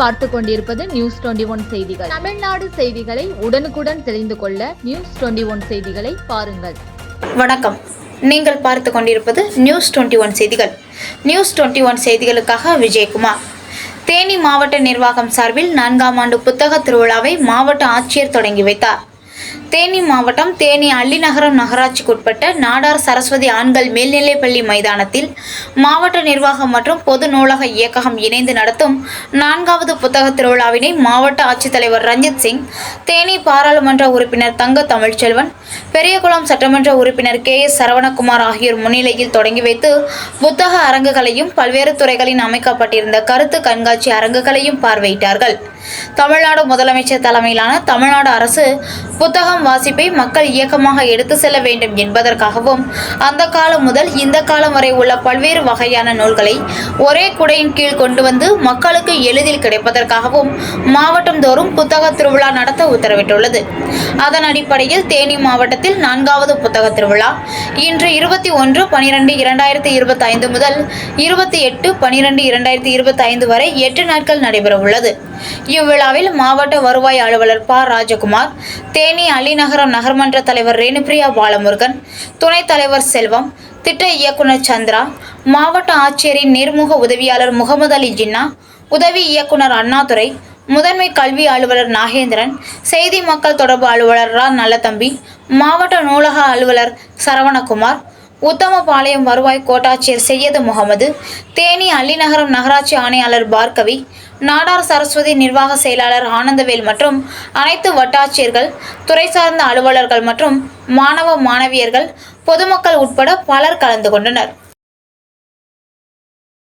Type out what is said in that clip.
பார்த்து கொண்டிருப்பது news twenty one செய்திகள். தமிழ்நாடு செய்திகளை உடனுக்குடன் தெரிந்து கொள்ள நியூஸ் டுவெண்டி ஒன் செய்திகளை பாருங்கள். வணக்கம். நீங்கள் பார்த்து கொண்டிருப்பது நியூஸ் டுவெண்ட்டி ஒன் செய்திகள். நியூஸ் டுவெண்ட்டி ஒன் செய்திகளுக்காக விஜயகுமார். தேனி மாவட்ட நிர்வாகம் சார்பில் நான்காம் ஆண்டு புத்தக திருவிழாவை மாவட்ட ஆட்சியர் தொடங்கி வைத்தார். தேனி மாவட்டம் தேனி அள்ளிநகரம் நகராட்சிக்குட்பட்ட நாடார் சரஸ்வதி ஆண்கள் மேல்நிலைப்பள்ளி மைதானத்தில் மாவட்ட நிர்வாகம் மற்றும் பொது நூலக இயக்ககம் இணைந்து நடத்தும் நான்காவது புத்தக திருவிழாவினை மாவட்ட ஆட்சித்தலைவர் ரஞ்சித் சிங் தேனி பாராளுமன்ற உறுப்பினர் தங்க தமிழ்ச்செல்வன் பெரியகுளம் சட்டமன்ற உறுப்பினர் கே எஸ் சரவணகுமார் ஆகியோர் முன்னிலையில் தொடங்கி வைத்து புத்தக அரங்குகளையும் பல்வேறு துறைகளின் அமைக்கப்பட்டிருந்த கருத்து கண்காட்சி அரங்குகளையும் பார்வையிட்டார்கள். தமிழ்நாடு முதலமைச்சர் தலைமையிலான தமிழ்நாடு அரசு புத்தகம் வாசிப்பை மக்கள் இயக்கமாக எடுத்து செல்ல வேண்டும் என்பதற்காகவும் அந்த காலம் முதல் இந்த காலம் வரை உள்ள பல்வேறு வகையான நூல்களை ஒரே குடையின் கீழ் கொண்டு வந்து மக்களுக்கு எளிதில் கிடைப்பதற்காகவும் மாவட்டம் தோறும் புத்தக திருவிழா நடத்த உத்தரவிட்டுள்ளது. அதன் அடிப்படையில் தேனி மாவட்டத்தில் நான்காவது புத்தக திருவிழா இன்று இருபத்தி ஒன்று பனிரெண்டு இரண்டாயிரத்தி இருபத்தி ஐந்து முதல் இருபத்தி எட்டு பனிரெண்டு இரண்டாயிரத்தி இருபத்தி ஐந்து வரை எட்டு நாட்கள் நடைபெற உள்ளது இவ்விழாவில் மாவட்ட வருவாய் அலுவலர் ப. ராஜகுமார் தேனி பள்ளிநகரம் நகர்மன்ற தலைவர் ரேணுபிரியா பாலமுருகன் துணைத் தலைவர் செல்வம் திட்ட இயக்குனர் சந்திரா மாவட்ட ஆட்சியரின் நேர்முக உதவியாளர் முகமது அலி ஜின்னா உதவி இயக்குனர் அண்ணாதுரை முதன்மை கல்வி அலுவலர் நாகேந்திரன் செய்தி மக்கள் தொடர்பு அலுவலர் ரா நல்லதம்பி மாவட்ட நூலக அலுவலர் சரவணகுமார் உத்தமபாளையம் வருவாய் கோட்டாட்சியர் செய்யது முகமது தேனி அள்ளிநகரம் நகராட்சி ஆணையாளர் பார்கவி நாடார் சரஸ்வதி நிர்வாக செயலாளர் ஆனந்தவேல் மற்றும் அனைத்து வட்டாட்சியர்கள் துறை சார்ந்த அலுவலர்கள் மற்றும் மாணவ மாணவியர்கள் பொதுமக்கள் உட்பட பலர் கலந்து கொண்டனர்.